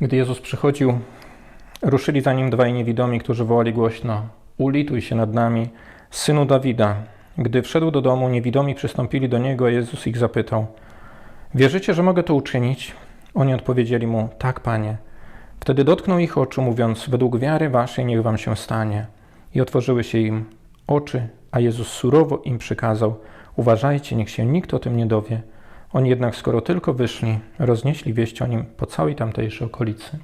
Gdy Jezus przychodził, ruszyli za nim dwaj niewidomi, którzy wołali głośno: Ulituj się nad nami, synu Dawida. Gdy wszedł do domu, niewidomi przystąpili do niego, a Jezus ich zapytał: Wierzycie, że mogę to uczynić? Oni odpowiedzieli mu: Tak, panie. Wtedy dotknął ich oczu, mówiąc: Według wiary waszej niech wam się stanie. I otworzyły się im oczy, a Jezus surowo im przykazał: Uważajcie, niech się nikt o tym nie dowie. Oni jednak, skoro tylko wyszli, roznieśli wieść o nim po całej tamtejszej okolicy.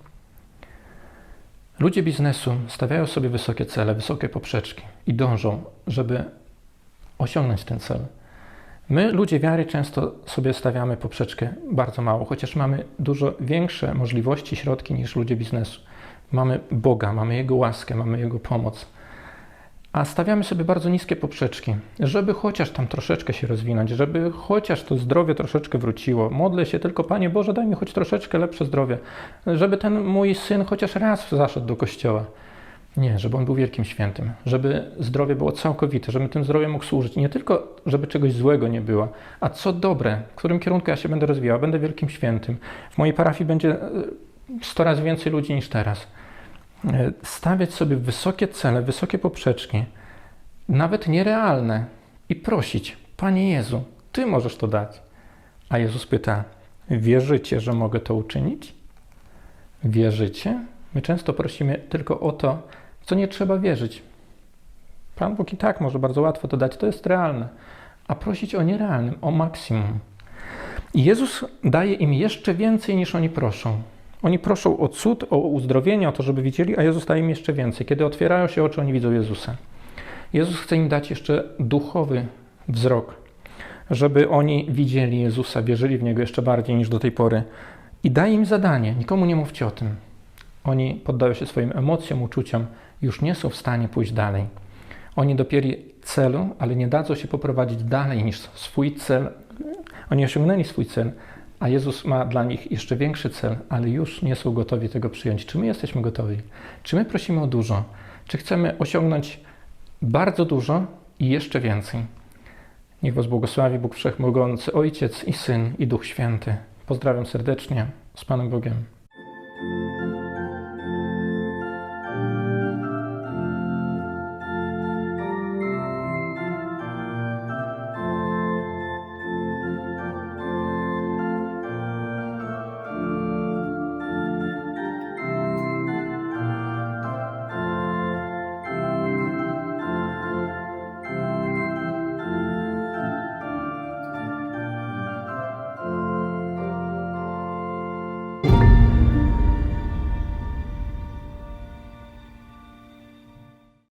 Ludzie biznesu stawiają sobie wysokie cele, wysokie poprzeczki i dążą, żeby osiągnąć ten cel. My, ludzie wiary, często sobie stawiamy poprzeczkę bardzo mało, chociaż mamy dużo większe możliwości, środki niż ludzie biznesu. Mamy Boga, mamy Jego łaskę, mamy Jego pomoc. A stawiamy sobie bardzo niskie poprzeczki, żeby chociaż tam troszeczkę się rozwinąć, żeby chociaż to zdrowie troszeczkę wróciło. Modlę się tylko, Panie Boże, daj mi choć troszeczkę lepsze zdrowie, żeby ten mój syn chociaż raz zaszedł do kościoła. Nie, żeby on był wielkim świętym, żeby zdrowie było całkowite, żeby tym zdrowiem mógł służyć. Nie tylko, żeby czegoś złego nie było, a co dobre, w którym kierunku ja się będę rozwijał, będę wielkim świętym. W mojej parafii będzie e, 100 razy więcej ludzi niż teraz. E, Stawiać sobie wysokie cele, wysokie poprzeczki, nawet nierealne i prosić, Panie Jezu, Ty możesz to dać. A Jezus pyta, wierzycie, że mogę to uczynić? Wierzycie? My często prosimy tylko o to, w co nie trzeba wierzyć. Pan Bóg i tak może bardzo łatwo to dać, to jest realne. A prosić o nierealnym, o maksimum. I Jezus daje im jeszcze więcej niż oni proszą. Oni proszą o cud, o uzdrowienie, o to, żeby widzieli, a Jezus daje im jeszcze więcej. Kiedy otwierają się oczy, oni widzą Jezusa. Jezus chce im dać jeszcze duchowy wzrok, żeby oni widzieli Jezusa, wierzyli w Niego jeszcze bardziej niż do tej pory. I daje im zadanie, nikomu nie mówcie o tym. Oni poddają się swoim emocjom, uczuciom, już nie są w stanie pójść dalej. Oni dopiero celu, ale nie dadzą się poprowadzić dalej niż swój cel. Oni osiągnęli swój cel, a Jezus ma dla nich jeszcze większy cel, ale już nie są gotowi tego przyjąć. Czy my jesteśmy gotowi? Czy my prosimy o dużo? Czy chcemy osiągnąć bardzo dużo i jeszcze więcej? Niech Was błogosławi Bóg Wszechmogący, Ojciec i Syn i Duch Święty. Pozdrawiam serdecznie z Panem Bogiem.